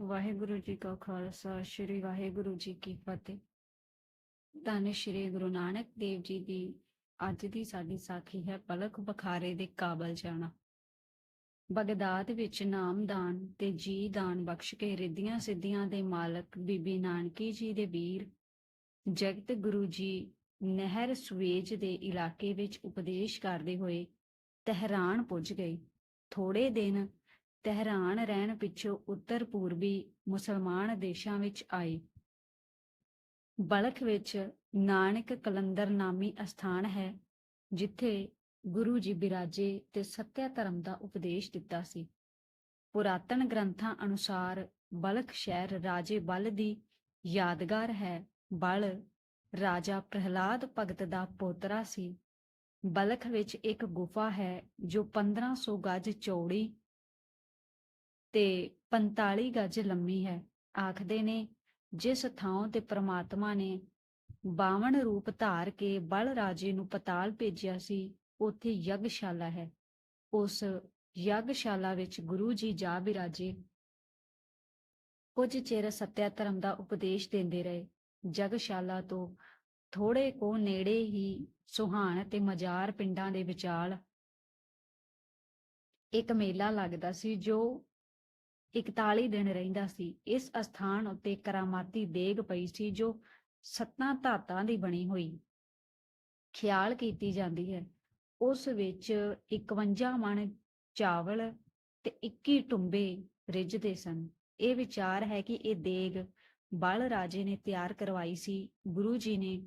ਵਾਹਿਗੁਰੂ ਜੀ ਕਾ ਖਾਲਸਾ, ਸ੍ਰੀ ਵਾਹਿਗੁਰੂ ਜੀ ਕੀ ਫਤਿਹ। ਧੰਨ ਸ੍ਰੀ ਗੁਰੂ ਨਾਨਕ ਦੇਵ ਜੀ ਦੀ ਅੱਜ ਦੀ ਸਾਡੀ ਸਾਖੀ ਹੈ, ਪਲਕ ਬਖਾਰੇ ਦੇ ਕਾਬਲ ਜਾਣਾ। ਬਗਦਾਦ ਵਿੱਚ ਨਾਮਦਾਨ ਤੇ ਜੀ ਦਾਨ ਬਖਸ਼ ਕੇ ਰਿੱਧੀਆਂ ਸਿੱਧੀਆਂ ਦੇ ਮਾਲਕ ਬੀਬੀ ਨਾਨਕੀ ਜੀ ਦੇ ਵੀਰ ਜਗਤ ਗੁਰੂ ਜੀ ਨਹਿਰ ਸੁਏਜ ਦੇ ਇਲਾਕੇ ਵਿੱਚ ਉਪਦੇਸ਼ ਕਰਦੇ ਹੋਏ ਤਹਿਰਾਨ ਪੁੱਜ ਗਏ। ਥੋੜੇ ਦਿਨ ਤਹਿਰਾਨ ਰਹਿਣ ਪਿੱਛੋਂ ਉੱਤਰ ਪੂਰਬੀ ਮੁਸਲਮਾਨ ਦੇਸ਼ਾਂ ਵਿੱਚ ਆਏ ਬਲਖ ਵਿੱਚ ਨਾਨਕ ਕਲੰਦਰ ਨਾਮੀ ਅਸਥਾਨ ਹੈ, ਜਿੱਥੇ ਗੁਰੂ ਜੀ ਬਿਰਾਜੇ ਤੇ ਸਤਿਆ ਧਰਮ ਦਾ ਉਪਦੇਸ਼ ਦਿੱਤਾ ਸੀ। ਪੁਰਾਤਨ ਗ੍ਰੰਥਾਂ ਅਨੁਸਾਰ ਬਲਖ ਸ਼ਹਿਰ ਰਾਜੇ ਬਲ ਦੀ ਯਾਦਗਾਰ ਹੈ। ਬਲ ਰਾਜਾ ਪ੍ਰਹਿਲਾਦ ਭਗਤ ਦਾ ਪੋਤਰਾ ਸੀ। ਬਲਖ ਵਿੱਚ ਇੱਕ ਗੁਫਾ ਹੈ, ਜੋ 1500 ਗਜ ਚੌੜੀ ਤੇ 45 ਗਜ ਲੰਮੀ ਹੈ। ਆਖਦੇ ਨੇ, ਜਿਸ ਥਾਂ ਤੇ ਪ੍ਰਮਾਤਮਾ ਨੇ 52 ਰੂਪ ਧਾਰ ਕੇ ਬਲ ਰਾਜੇ ਨੂੰ ਪਤਾਲ ਭੇਜਿਆ ਸੀ, ਉੱਥੇ ਯਗਸ਼ਾਲਾ ਹੈ। ਉਸ ਯਗਸ਼ਾਲਾ ਵਿੱਚ ਗੁਰੂ ਜੀ ਜਾ ਬਿਰਾਜੇ। ਕੁਝ ਚਿਰ ਸਤਿਆ ਧਰਮ ਦਾ ਉਪਦੇਸ਼ ਦਿੰਦੇ ਰਹੇ। ਜਗਸ਼ਾਲਾ ਤੋਂ ਥੋੜੇ ਕੋ ਨੇੜੇ ਹੀ ਸੁਹਾਣ ਤੇ ਮਜ਼ਾਰ ਪਿੰਡਾਂ ਦੇ ਵਿਚਾਲ ਇੱਕ ਮੇਲਾ ਲੱਗਦਾ ਸੀ, ਜੋ 41 ਦਿਨ ਰਹਿੰਦਾ ਸੀ। ਇਸ ਅਸਥਾਨ ਉੱਤੇ ਕਰਾਮਾਤੀ ਦੇਗ ਪਈ ਸੀ, ਜੋ ਸੱਤਾਂ ਧਾਤਾਂ ਦੀ ਬਣੀ ਹੋਈ। ਖਿਆਲ ਕੀਤੀ ਜਾਂਦੀ ਹੈ। ਉਸ ਵਿੱਚ 51 ਮਣ ਚਾਵਲ ਤੇ 21 ਟੁੰਬੇ ਰਿੱਝਦੇ ਸਨ। ਇਹ ਵਿਚਾਰ ਹੈ ਕਿ ਇਹ ਦੇਗ ਬਲ ਰਾਜੇ ਨੇ ਤਿਆਰ ਕਰਵਾਈ ਸੀ। ਗੁਰੂ ਜੀ ਨੇ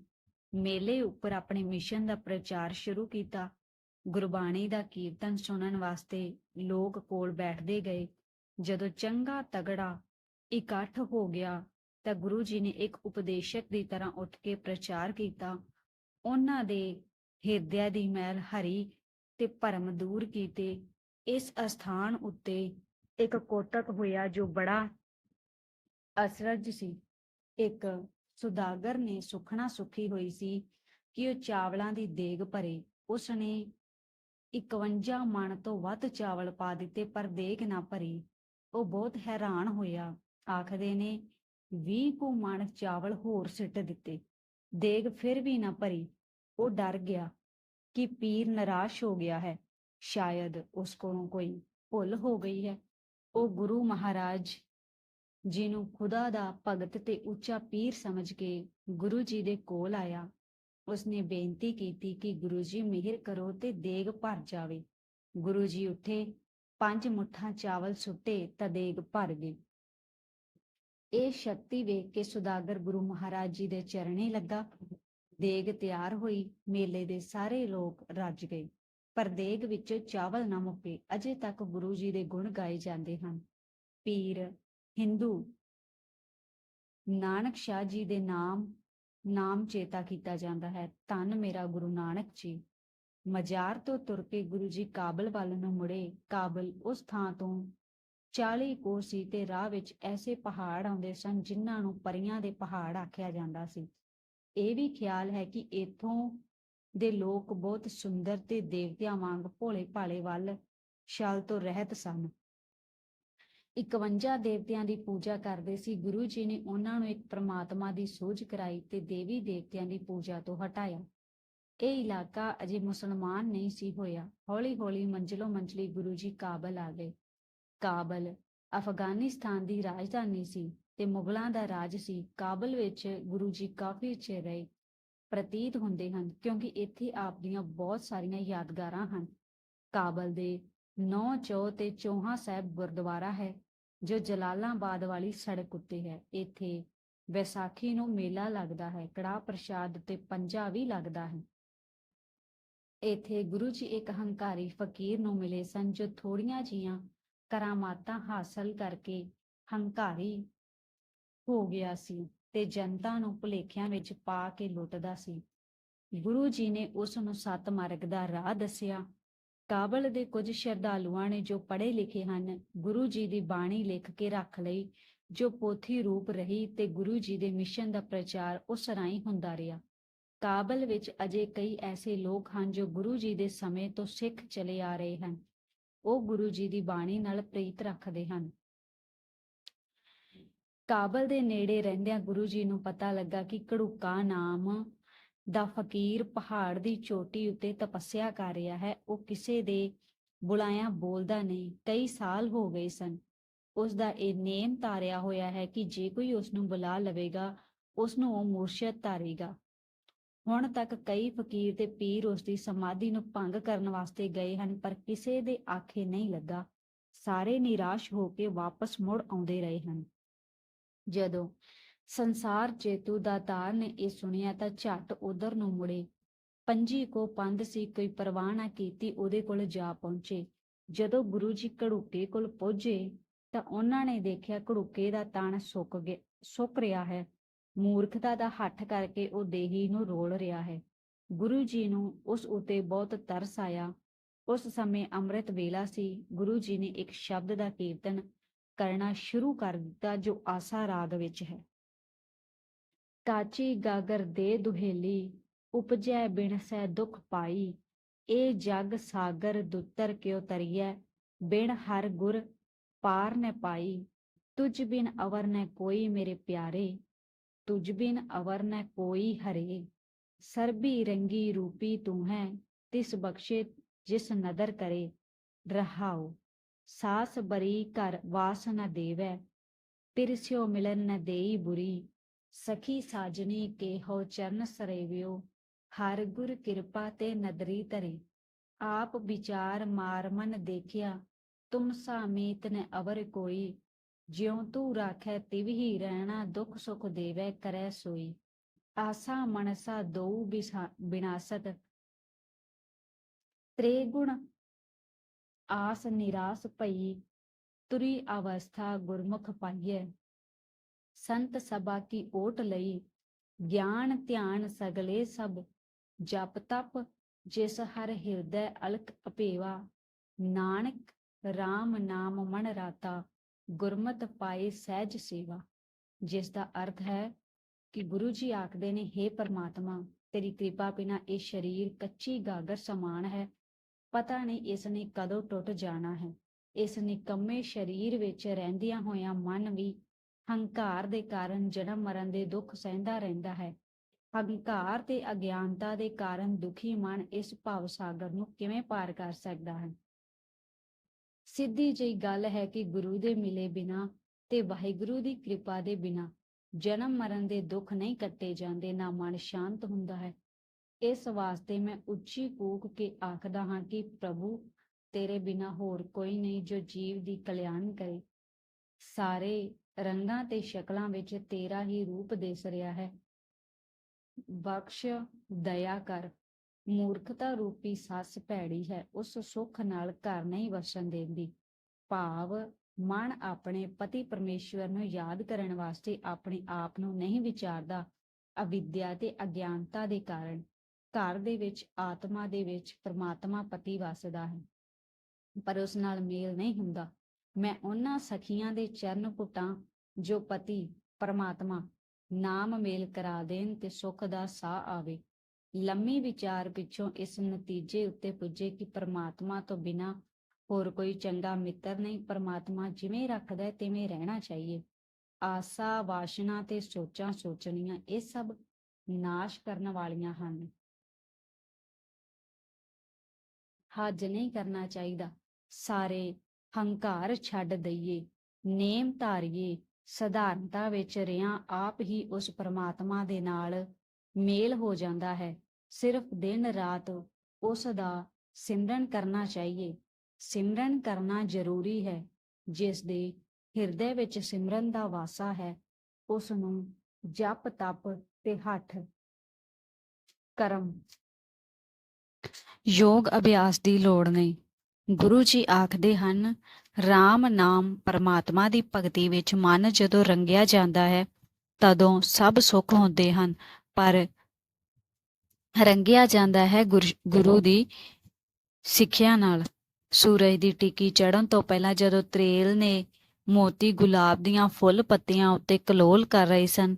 ਮੇਲੇ ਉੱਪਰ ਆਪਣੇ ਮਿਸ਼ਨ ਦਾ ਪ੍ਰਚਾਰ ਸ਼ੁਰੂ ਕੀਤਾ। ਗੁਰਬਾਣੀ ਦਾ ਕੀਰਤਨ ਸੁਣਨ ਵਾਸਤੇ ਲੋਕ ਕੋਲ ਬੈਠਦੇ ਗਏ। ਜਦੋਂ ਚੰਗਾ ਤਗੜਾ ਇਕੱਠ ਹੋ ਗਿਆ ਤਾਂ ਗੁਰੂ ਜੀ ਨੇ ਇੱਕ ਉਪਦੇਸ਼ਕ ਦੀ ਤਰ੍ਹਾਂ ਉੱਠ ਕੇ ਪ੍ਰਚਾਰ ਕੀਤਾ। ਉਹਨਾਂ ਦੇ ਹਿਰਦਿਆਂ ਦੀ ਮੈਲ ਹਰੀ ਤੇ ਭਰਮ ਦੂਰ ਕੀਤੇ। ਇਸ ਅਸਥਾਨ ਉੱਤੇ ਇੱਕ ਕੋਤਕ ਹੋਇਆ ਜੋ ਬੜਾ ਅਸਰਜ ਸੀ। ਇੱਕ ਸੁਦਾਗਰ ਨੇ ਸੁਖਣਾ ਸੁਖੀ ਹੋਈ ਸੀ ਕਿ ਉਹ ਚਾਵਲਾਂ ਦੀ ਦੇਗ ਭਰੇ। ਉਸ ਨੇ 51 ਮਣ ਤੋਂ ਵੱਧ ਚਾਵਲ ਪਾ ਦਿੱਤੇ ਪਰ ਦੇਗ ਨਾ ਭਰੀ। ਉਹ ਬਹੁਤ ਹੈਰਾਨ ਹੋਇਆ। ਆਖਦੇ ਨੇ 20 ਕੁ ਚਾਵਲ ਹੋਰ ਸਿੱਟ ਦਿੱਤੇ। ਦੇਗ ਫਿਰ ਵੀ ਨਾ ਭਰੀ। ਉਹ ਡਰ ਗਿਆ ਕਿ ਪੀਰ ਨਿਰਾਸ਼ ਹੋ ਗਿਆ ਹੈ। ਸ਼ਾਇਦ ਉਸ ਕੋਲੋਂ ਕੋਈ ਭੁੱਲ ਹੋ ਗਈ ਹੈ। ਉਹ ਗੁਰੂ ਮਹਾਰਾਜ ਜੀ ਨੂੰ ਖੁਦਾ ਦਾ ਭਗਤ ਤੇ ਉੱਚਾ ਪੀਰ ਸਮਝ ਕੇ ਗੁਰੂ ਜੀ ਦੇ ਕੋਲ ਆਇਆ, ਉਸਨੇ ਬੇਨਤੀ ਕੀਤੀ ਕਿ ਗੁਰੂ ਜੀ ਮਿਹਰ ਕਰੋ ਤੇ ਦੇਗ ਭਰ ਜਾਵੇ। ਗੁਰੂ ਜੀ ਉੱਠੇ ਪੰਜ ਮੁੱਠਾਂ ਚਾਵਲ ਸੁੱਟੇ ਤਾਂ ਦੇਗ ਭਰ ਗਈ ਇਹ ਸ਼ਕਤੀ ਵੇਖ ਕੇ ਸੁਦਾਗਰ ਗੁਰੂ ਮਹਾਰਾਜ ਜੀ ਦੇ ਚਰਣੇ ਲੱਗਾ। ਦੇਗ ਤਿਆਰ ਹੋਈ, ਮੇਲੇ ਦੇ ਸਾਰੇ ਲੋਕ ਰੱਜ ਗਏ। ਪਰ ਦੇਗ ਵਿੱਚੋਂ ਚਾਵਲ ਨਾ ਮੁੱਕੇ, ਅਜੇ ਤੱਕ ਗੁਰੂ ਜੀ ਦੇ ਗੁਣ ਗਾਏ ਜਾਂਦੇ ਹਨ। ਪੀਰ, ਹਿੰਦੂ, ਨਾਨਕ ਸ਼ਾਹ ਜੀ ਦੇ ਨਾਮ ਨਾਮ ਚੇਤਾ ਕੀਤਾ ਜਾਂਦਾ ਹੈ। ਧੰਨ ਮੇਰਾ ਗੁਰੂ ਨਾਨਕ ਜੀ। ਮਜ਼ਾਰ ਤੋਂ ਤੁਰ ਕੇ ਗੁਰੂ ਜੀ ਕਾਬਲ ਵੱਲ ਨੂੰ ਮੁੜੇ। ਕਾਬਲ ਉਸ ਥਾਂ ਤੋਂ 40 ਕੋਸ ਸੀ ਤੇ ਰਾਹ ਵਿੱਚ ਐਸੇ ਪਹਾੜ ਆਉਂਦੇ ਸਨ ਜਿਨ੍ਹਾਂ ਨੂੰ ਪਰੀਆਂ ਦੇ ਪਹਾੜ ਆਖਿਆ ਜਾਂਦਾ ਸੀ। ਇਹ ਵੀ ਖਿਆਲ ਹੈ ਕਿ ਇਥੋਂ ਦੇ ਲੋਕ ਬਹੁਤ ਸੁੰਦਰ ਤੇ ਦੇਵਤਿਆਂ ਵਾਂਗ ਭੋਲੇ ਭਾਲੇ ਵੱਲ ਛਲ ਤੋਂ ਰਹਿਤ ਸਨ। 51 ਦੇਵਤਿਆਂ ਦੀ ਪੂਜਾ ਕਰਦੇ ਸੀ। ਗੁਰੂ ਜੀ ਨੇ ਉਹਨਾਂ ਨੂੰ ਇੱਕ ਪ੍ਰਮਾਤਮਾ ਦੀ ਸੋਝ ਕਰਾਈ ਤੇ ਦੇਵੀ ਦੇਵਤਿਆਂ ਦੀ ਪੂਜਾ ਤੋਂ ਹਟਾਇਆ। ਇਹ ਇਲਾਕਾ ਅਜੇ ਮੁਸਲਮਾਨ ਨਹੀਂ ਸੀ ਹੋਇਆ। ਹੌਲੀ-ਹੌਲੀ ਮੰਜ਼ਲੋਂ ਮੰਜ਼ਲੀ ਗੁਰੂ ਜੀ ਕਾਬਲ ਆ ਗਏ। ਕਾਬਲ ਅਫਗਾਨਿਸਤਾਨ ਦੀ ਰਾਜਧਾਨੀ ਸੀ ਤੇ ਮੁਗਲਾਂ ਦਾ ਰਾਜ ਸੀ। ਕਾਬਲ ਵਿੱਚ ਗੁਰੂ ਜੀ ਕਾਫੀ ਚਿਰ ਰਹੇ। ਪ੍ਰਤੀਤ ਹੁੰਦੇ ਹਨ ਕਿਉਂਕਿ ਇੱਥੇ ਆਪ ਦੀਆਂ ਬਹੁਤ ਸਾਰੀਆਂ ਯਾਦਗਾਰਾਂ ਹਨ। ਕਾਬਲ ਦੇ ਨੌ ਚੌ ਤੇ ਚੌਹਾ ਸਾਹਿਬ ਗੁਰਦੁਆਰਾ ਹੈ, ਜੋ ਜਲਾਲਾਬਾਦ ਵਾਲੀ ਸੜਕ ਉੱਤੇ ਹੈ। ਇੱਥੇ ਵਿਸਾਖੀ ਨੂੰ ਮੇਲਾ ਲੱਗਦਾ ਹੈ ਕੜਾ ਪ੍ਰਸ਼ਾਦ ਤੇ ਪੰਜਾ ਵੀ ਲੱਗਦਾ ਹੈ। ਇੱਥੇ ਗੁਰੂ ਜੀ ਇੱਕ ਹੰਕਾਰੀ ਫਕੀਰ ਨੂੰ ਮਿਲੇ ਸਨ, ਜੋ ਥੋੜੀਆਂ ਜੀਆਂ ਕਰਾਮਾਤਾਂ ਹਾਸਲ ਕਰਕੇ ਹੰਕਾਰੀ ਹੋ ਗਿਆ ਸੀ ਤੇ ਜਨਤਾ ਨੂੰ ਭੁਲੇਖਿਆਂ ਵਿੱਚ ਪਾ ਕੇ ਲੁੱਟਦਾ ਸੀ। ਗੁਰੂ ਜੀ ਨੇ ਉਸ ਨੂੰ ਸੱਤ ਮਾਰਗ ਦਾ ਰਾਹ ਦੱਸਿਆ। ਕਾਬਲ ਦੇ ਕੁਝ ਸ਼ਰਧਾਲੂਆਂ ਨੇ ਜੋ ਪੜ੍ਹੇ ਲਿਖੇ ਹਨ, ਗੁਰੂ ਜੀ ਦੀ ਬਾਣੀ ਲਿਖ ਕੇ ਰੱਖ ਲਈ, ਜੋ ਪੋਥੀ ਰੂਪ ਰਹੀ ਤੇ ਗੁਰੂ ਜੀ ਦੇ ਮਿਸ਼ਨ ਦਾ ਪ੍ਰਚਾਰ ਉਸ ਰਾਹੀਂ ਹੁੰਦਾ ਰਿਹਾ। ਕਾਬਲ ਵਿੱਚ ਅਜੇ ਕਈ ਐਸੇ ਲੋਕ ਹਨ ਜੋ ਗੁਰੂ ਜੀ ਦੇ ਸਮੇਂ ਤੋਂ ਸਿੱਖ ਚਲੇ ਆ ਰਹੇ ਹਨ। ਉਹ ਗੁਰੂ ਜੀ ਦੀ ਬਾਣੀ ਨਾਲ ਪ੍ਰੀਤ ਰੱਖਦੇ ਹਨ। ਕਾਬਲ ਦੇ ਨੇੜੇ ਰਹਿੰਦਿਆਂ ਗੁਰੂ ਜੀ ਨੂੰ ਪਤਾ ਲੱਗਾ ਕਿ ਘੜੂਕਾ ਨਾਮ ਦਾ ਫਕੀਰ ਪਹਾੜ ਦੀ ਚੋਟੀ ਉੱਤੇ ਤਪੱਸਿਆ ਕਰ ਰਿਹਾ ਹੈ। ਉਹ ਕਿਸੇ ਦੇ ਬੁਲਾਇਆ ਬੋਲਦਾ ਨਹੀਂ, ਕਈ ਸਾਲ ਹੋ ਗਏ ਸਨ। ਉਸ ਦਾ ਇਹ ਨੇਮ ਧਾਰਿਆ ਹੋਇਆ ਹੈ ਕਿ ਜੇ ਕੋਈ ਉਸ ਨੂੰ ਬੁਲਾ ਲਵੇਗਾ, ਉਸ ਨੂੰ ਉਹ ਮੁਰਸ਼ਦ ਧਾਰੇਗਾ। ਹੁਣ ਤੱਕ ਕਈ ਫਕੀਰ ਤੇ ਪੀਰ ਉਸ ਦੀ ਸਮਾਧੀ ਨੂੰ ਭੰਗ ਕਰਨ ਵਾਸਤੇ ਗਏ ਹਨ, ਪਰ ਕਿਸੇ ਦੇ ਆਖੇ ਨਹੀਂ ਲੱਗਾ। ਸਾਰੇ ਨਿਰਾਸ਼ ਹੋ ਕੇ ਵਾਪਸ ਮੁੜ ਆਉਂਦੇ ਰਹੇ ਹਨ। ਜਦੋਂ ਸੰਸਾਰ ਚੇਤੂ ਦਾ ਤਾਰ ਨੇ ਇਹ ਸੁਣਿਆ ਤਾਂ ਝੱਟ ਉਧਰ ਨੂੰ ਮੁੜੇ। ਪੰਜੀ ਕੋ ਪੰਦ ਸੀ, ਕੋਈ ਪਰਵਾਹ ਨਾ ਕੀਤੀ, ਉਹਦੇ ਕੋਲ ਜਾ ਪਹੁੰਚੇ। ਜਦੋਂ ਗੁਰੂ ਜੀ ਘੜੂਕੇ ਕੋਲ ਪਹੁੰਚੇ ਤਾਂ ਉਹਨਾਂ ਨੇ ਦੇਖਿਆ ਘੜੂਕੇ ਦਾ ਤਣ ਸੁੱਕ ਗਿਆ, ਸੁੱਕ ਰਿਹਾ ਹੈ। ਮੂਰਖਤਾ ਦਾ ਹੱਠ ਕਰਕੇ ਉਹ ਦੇਹੀ ਨੂੰ ਰੋਲ ਰਿਹਾ ਹੈ। ਗੁਰੂ ਜੀ ਨੂੰ ਉਸ ਉਤੇ ਬਹੁਤ ਤਰਸ ਆਇਆ। ਉਸ ਸਮੇਂ ਅੰਮ੍ਰਿਤ ਵੇਲਾ ਸੀ। ਗੁਰੂ ਜੀ ਨੇ ਇੱਕ ਸ਼ਬਦ ਦਾ ਕੀਰਤਨ ਕਰਨਾ ਸ਼ੁਰੂ ਕਰ ਦਿੱਤਾ ਜੋ ਆਸਾ ਰਾਗ ਵਿੱਚ ਹੈ। ਕਾਚੀ ਗਾਗਰ ਦੇ ਦੁਹੇਲੀ, ਉਪਜੈ ਬਿਨ ਸਹਿ ਦੁਖ ਪਾਈ। ਇਹ ਜਗ ਸਾਗਰ ਦੁੱਤਰ ਕਿਉ ਤਰੀਐ, ਬਿਨ ਹਰ ਗੁਰ ਪਾਰ ਨ ਪਾਈ। ਤੁਝ ਬਿਨ ਅਵਰ ਨ ਕੋਈ ਮੇਰੇ ਪਿਆਰੇ। ਤੁਝ ਬਿਨ ਅਵਰ ਨ ਕੋਈ ਹਰੇ ਸਰਬੀ ਰੰਗੀ ਰੂਪੀ ਤੂੰ ਹੈ ਤਿਸ ਬਖਸ਼ੇ ਜਿਸ ਨਦਰ ਕਰੇ ਰਹਾਉ ਸਾਸ ਬਰੀ ਘਰ ਵਾਸ ਨ ਦੇਵੈ ਤਿਰਸਿਓ ਮਿਲਨ ਨ ਦੇਈ ਬੁਰੀ ਸਖੀ ਸਾਜਣੀ ਕੇ ਹੋ ਚਰਨ ਸਰੇਵਿਓ ਹਰ ਗੁਰ ਕਿਰਪਾ ਤੇ ਨਦਰੀ ਧਰੇ ਆਪ ਵਿਚਾਰ ਮਾਰ ਮਨ ਦੇਖਿਆ ਤੁਮ ਸਾਮੀਤ ਨ ਅਵਰ ਕੋਈ ਜਿਉ ਤੂੰ ਰਾਖੈ ਤਿਵ ਹੀ ਰਹਿਣਾ, ਦੁਖ ਸੁਖ ਦੇਵੈ ਕਰੈ ਸੋਈ। ਆਸਾ ਮਨਸਾ ਦਉ ਬਿਸਾ- ਬਿਨਾਸਤ। ਤ੍ਰੇ ਗੁਣ ਆਸ ਨਿਰਾਸ ਭਈ, ਤੁਰੀ ਅਵਸਥਾ ਗੁਰਮੁਖ ਪਾਈਐ। ਸੰਤ ਸਭਾ ਕੀ ਓਟ ਲਈ, ਗਿਆਨ ਧਿਆਨ ਸਗਲੇ ਸਭ। ਜਪ ਤਪ ਜਿਸ ਹਰ ਹਿਰਦੈ ਅਲਕ ਅਪੇਵਾ, ਨਾਨਕ RAM ਨਾਮ ਮਨ ਰਾਤਾ। ਗੁਰਮਤ ਪਾਏ ਸਹਿਜ ਸੇਵਾ, ਜਿਸ ਦਾ ਅਰਥ ਹੈ ਕਿ ਗੁਰੂ ਜੀ ਆਖਦੇ ਨੇ हे ਪਰਮਾਤਮਾ, ਤੇਰੀ ਕਿਰਪਾ ਬਿਨਾ ਇਹ ਸਰੀਰ ਕੱਚੀ ਗਾਗਰ ਸਮਾਨ ਹੈ। ਪਤਾ ਨਹੀਂ ਇਸ ਨੇ ਕਦੋਂ ਟੁੱਟ ਜਾਣਾ ਹੈ। ਇਸ ਨਿਕੰਮੇ ਸਰੀਰ ਵਿੱਚ ਰਹਿੰਦਿਆਂ ਹੋਇਆਂ ਮਨ ਵੀ ਹੰਕਾਰ ਦੇ ਕਾਰਨ ਜਨਮ ਮਰਨ ਦੇ ਦੁੱਖ ਸਹਿੰਦਾ ਰਹਿੰਦਾ ਹੈ। ਹੰਕਾਰ ਤੇ ਅਗਿਆਨਤਾ ਦੇ ਕਾਰਨ ਦੁਖੀ ਮਨ ਇਸ ਭਵ ਸਾਗਰ ਨੂੰ ਕਿਵੇਂ ਪਾਰ ਕਰ ਸਕਦਾ ਹੈ? ਸਿੱਧੀ ਜਿਹੀ ਗੱਲ ਹੈ ਕਿ ਗੁਰੂ ਦੇ ਮਿਲੇ ਬਿਨਾ ਤੇ ਵਾਹਿਗੁਰੂ ਦੀ ਕਿਰਪਾ ਦੇ ਬਿਨਾ ਜਨਮ ਮਰਨ ਦੇ ਦੁੱਖ ਨਹੀਂ ਕੱਟੇ ਜਾਂਦੇ, ਨਾ ਮਨ ਸ਼ਾਂਤ ਹੁੰਦਾ ਹੈ। ਇਸ ਵਾਸਤੇ ਮੈਂ ਉੱਚੀ ਕੂਕ ਕੇ ਆਖਦਾ ਹਾਂ ਕਿ ਪ੍ਰਭੂ, ਤੇਰੇ ਬਿਨਾ ਹੋਰ ਕੋਈ ਨਹੀਂ ਜੋ ਜੀਵ ਦੀ ਕਲਿਆਣ ਕਰੇ। ਸਾਰੇ ਰੰਗਾਂ ਤੇ ਸ਼ਕਲਾਂ ਵਿੱਚ ਤੇਰਾ ਹੀ ਰੂਪ ਦਿਸ ਰਿਹਾ ਹੈ। ਬਖਸ਼, ਦਇਆ ਕਰ। ਮੂਰਖਤਾ ਰੂਪੀ ਸੱਸ ਭੈੜੀ ਹੈ, ਉਸ ਸੁੱਖ ਨਾਲ ਘਰ ਨਹੀਂ ਵਸਣ ਦਿੰਦੀ। ਭਾਵ, ਮਨ ਆਪਣੇ ਪਤੀ ਪਰਮੇਸ਼ਵਰ ਨੂੰ ਯਾਦ ਕਰਨ ਵਾਸਤੇ ਆਪਣੇ ਆਪ ਨੂੰ ਨਹੀਂ ਵਿਚਾਰਦਾ, ਅਵਿਦਿਆ ਤੇ ਅਗਿਆਨਤਾ ਦੇ ਕਾਰਨ। ਘਰ ਦੇ ਵਿੱਚ, ਆਤਮਾ ਦੇ ਵਿੱਚ ਪ੍ਰਮਾਤਮਾ ਪਤੀ ਵਸਦਾ ਹੈ। ਪਰ ਉਸ ਨਾਲ ਮੇਲ ਨਹੀਂ ਹੁੰਦਾ। ਮੈਂ ਉਹਨਾਂ ਸਖੀਆਂ ਦੇ ਚਰਨ ਪੁੱਟਾਂ, ਜੋ ਪਤੀ, ਪਰਮਾਤਮਾ, ਨਾਮ ਮੇਲ ਕਰਾ ਦੇਣ ਤੇ ਸੁੱਖ ਦਾ ਸਾਹ ਆਵੇ। ਲੰਮੀ ਵਿਚਾਰ ਪਿੱਛੋਂ ਇਸ ਨਤੀਜੇ ਉੱਤੇ ਪੁੱਜੇ ਕਿ ਪਰਮਾਤਮਾ ਤੋਂ ਬਿਨਾ ਹੋਰ ਕੋਈ ਚੰਗਾ ਮਿੱਤਰ ਨਹੀਂ। ਪਰਮਾਤਮਾ ਜਿਵੇਂ ਰੱਖਦਾ ਹੈ, ਤਿਵੇਂ ਰਹਿਣਾ ਚਾਹੀਏ। ਆਸਾ, ਵਾਸ਼ਨਾ ਤੇ ਸੋਚਾਂ ਸੋਚਣੀਆਂ ਇਹ ਸਭ ਨਾਸ਼ ਕਰਨ ਵਾਲੀਆਂ ਹਨ। ਹੱਜ ਨਹੀਂ ਕਰਨਾ ਚਾਹੀਦਾ। ਸਾਰੇ ਹੰਕਾਰ ਛੱਡ ਦਈਏ। ਨੇਮ ਧਾਰੀਏ। ਸਧਾਰਨਤਾ ਵਿੱਚ ਰਿਆਂ ਆਪ ਹੀ ਉਸ ਪਰਮਾਤਮਾ ਦੇ ਨਾਲ। ਮੇਲ ਹੋ ਜਾਂਦਾ ਹੈ। ਸਿਰਫ ਦਿਨ ਰਾਤ ਉਸ ਦਾ ਸਿਮਰਨ ਕਰਨਾ ਚਾਹੀਏ। ਸਿਮਰਨ ਕਰਨਾ ਜ਼ਰੂਰੀ ਹੈ। ਜਿਸ ਦੇ ਹਿਰਦੇ ਵਿੱਚ ਸਿਮਰਨ ਦਾ ਵਾਸਾ ਹੈ, ਉਸ ਨੂੰ ਜਪ, ਤਪ ਤੇ ਹੱਠ ਕਰਮ। ਯੋਗ ਅਭਿਆਸ ਦੀ ਲੋੜ ਨਹੀਂ। ਗੁਰੂ ਜੀ ਆਖਦੇ ਹਨ RAM ਨਾਮ ਪਰਮਾਤਮਾ ਦੀ ਭਗਤੀ ਵਿੱਚ ਮਨ ਜਦੋਂ ਰੰਗਿਆ ਜਾਂਦਾ ਹੈ, ਤਦੋਂ ਸਭ ਸੁੱਖ ਹੁੰਦੇ ਹਨ। ਪਰ ਰੰਗਿਆ ਜਾਂਦਾ ਹੈ ਗੁਰ- ਦੀ ਸਿੱਖਿਆ ਨਾਲ। ਸੂਰਜ ਦੀ ਟਿੱਕੀ ਚੜ੍ਹਨ ਤੋਂ ਪਹਿਲਾਂ ਜਦੋਂ ਤਰੇਲ ਨੇ ਮੋਤੀ ਗੁਲਾਬ ਦੀਆਂ ਫੁੱਲ ਪੱਤੀਆਂ ਉੱਤੇ ਕਲੋਲ ਕਰ ਰਹੇ ਸਨ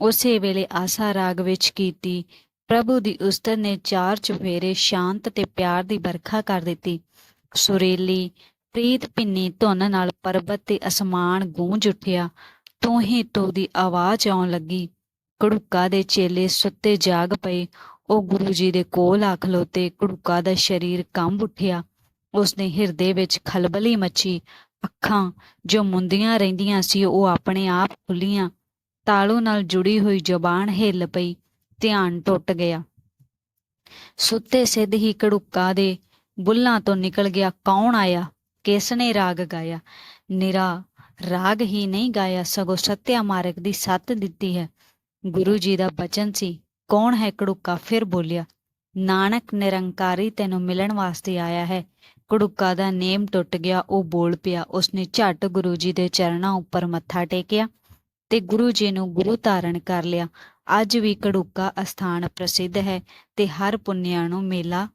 ਉਸੇ ਵੇਲੇ ਆਸਾ ਰਾਗ ਵਿੱਚ ਕੀਤੀ ਪ੍ਰਭੂ ਦੀ ਉਸਤਤ ਨੇ ਚਾਰ ਚੁਫੇਰੇ ਸ਼ਾਂਤ ਤੇ ਪਿਆਰ ਦੀ ਵਰਖਾ ਕਰ ਦਿੱਤੀ। ਸੁਰੀਲੀ ਪ੍ਰੀਤ ਭਿੰਨੀ ਧੁਨ ਨਾਲ ਪਰਬਤ ਤੇ ਅਸਮਾਨ ਗੂੰਜ ਉੱਠਿਆ। ਤੂੰ ਹੀ ਤੂੰ ਦੀ ਆਵਾਜ਼ ਆਉਣ ਲੱਗੀ। ਕੜੁੱਕਾ ਦੇ ਚੇਲੇ ਸੁੱਤੇ ਜਾਗ ਪਏ। ਉਹ ਗੁਰੂ ਜੀ ਦੇ ਕੋਲ ਆ ਖਲੋਤੇ ਕੜੁੱਕਾ ਦਾ ਸਰੀਰ ਕੰਬ ਉੱਠਿਆ। ਉਸਨੇ ਹਿਰਦੇ ਵਿੱਚ ਖਲਬਲੀ ਮੱਚੀ। ਅੱਖਾਂ ਜੋ ਮੁੰਦੀਆਂ ਰਹਿੰਦੀਆਂ ਸੀ, ਉਹ ਆਪਣੇ ਆਪ ਖੁੱਲੀਆਂ। ਤਾਲੂ ਨਾਲ ਜੁੜੀ ਹੋਈ ਜ਼ੁਬਾਨ ਹਿੱਲ ਪਈ। ਧਿਆਨ ਟੁੱਟ ਗਿਆ। ਸੁੱਤੇ ਸਿੱਧ ਹੀ ਕੜੁੱਕਾ ਦੇ ਬੁੱਲਾਂ ਤੋਂ ਨਿਕਲ ਗਿਆ। ਕੌਣ ਆਇਆ? ਕਿਸ ਨੇ ਰਾਗ ਗਾਇਆ? ਨਿਰਾ ਰਾਗ ਹੀ ਨਹੀਂ ਗਾਇਆ। ਸਗੋਂ ਸਤਿਆ ਮਾਰਗ ਦੀ ਸੱਤ ਦਿੱਤੀ ਹੈ। ਗੁਰੂ ਜੀ ਦਾ ਬਚਨ ਸੀ, ਕੌਣ ਹੈ ਕੜੁੱਕਾ? ਫਿਰ ਬੋਲਿਆ, ਨਾਨਕ ਨਿਰੰਕਾਰੀ ਤੈਨੂੰ ਮਿਲਣ ਵਾਸਤੇ ਆਇਆ ਹੈ। ਕੜੁੱਕਾ ਦਾ ਨੇਮ ਟੁੱਟ ਗਿਆ, ਉਹ ਬੋਲ ਪਿਆ। ਉਸਨੇ ਝੱਟ ਗੁਰੂ ਜੀ ਦੇ ਚਰਨਾਂ ਉੱਪਰ ਮੱਥਾ ਟੇਕਿਆ ਤੇ ਗੁਰੂ ਜੀ ਨੂੰ ਗੁਰੂ ਧਾਰਨ ਕਰ ਲਿਆ। ਅੱਜ ਵੀ ਕੜੁੱਕਾ ਅਸਥਾਨ ਪ੍ਰਸਿੱਧ ਹੈ ਤੇ ਹਰ ਪੁੰਨਿਆ ਨੂੰ ਮੇਲਾ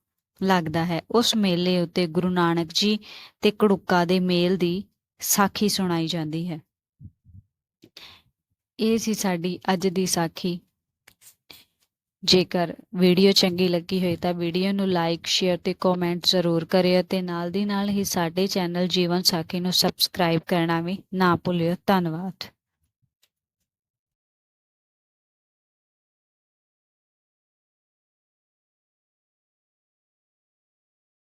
ਲੱਗਦਾ ਹੈ। ਉਸ ਮੇਲੇ ਉੱਤੇ ਗੁਰੂ ਨਾਨਕ ਜੀ ਤੇ ਕੜੁੱਕਾ ਦੇ ਮੇਲ ਦੀ ਸਾਖੀ ਸੁਣਾਈ ਜਾਂਦੀ ਹੈ। ਇਹ ਸੀ ਸਾਡੀ ਅੱਜ ਦੀ ਸਾਖੀ। ਜੇਕਰ ਵੀਡੀਓ ਚੰਗੀ ਲੱਗੀ ਹੋਈ ਤਾਂ ਵੀਡੀਓ ਨੂੰ ਲਾਈਕ, ਸ਼ੇਅਰ ਤੇ ਕਮੈਂਟ ਜ਼ਰੂਰ ਕਰਿਓ ਤੇ ਨਾਲ ਦੀ ਨਾਲ ਹੀ ਸਾਡੇ ਚੈਨਲ ਜੀਵਨ ਸਾਖੀ ਨੂੰ ਸਬਸਕ੍ਰਾਈਬ ਕਰਨਾ ਵੀ ਨਾ ਭੁੱਲਿਓ। ਧੰਨਵਾਦ।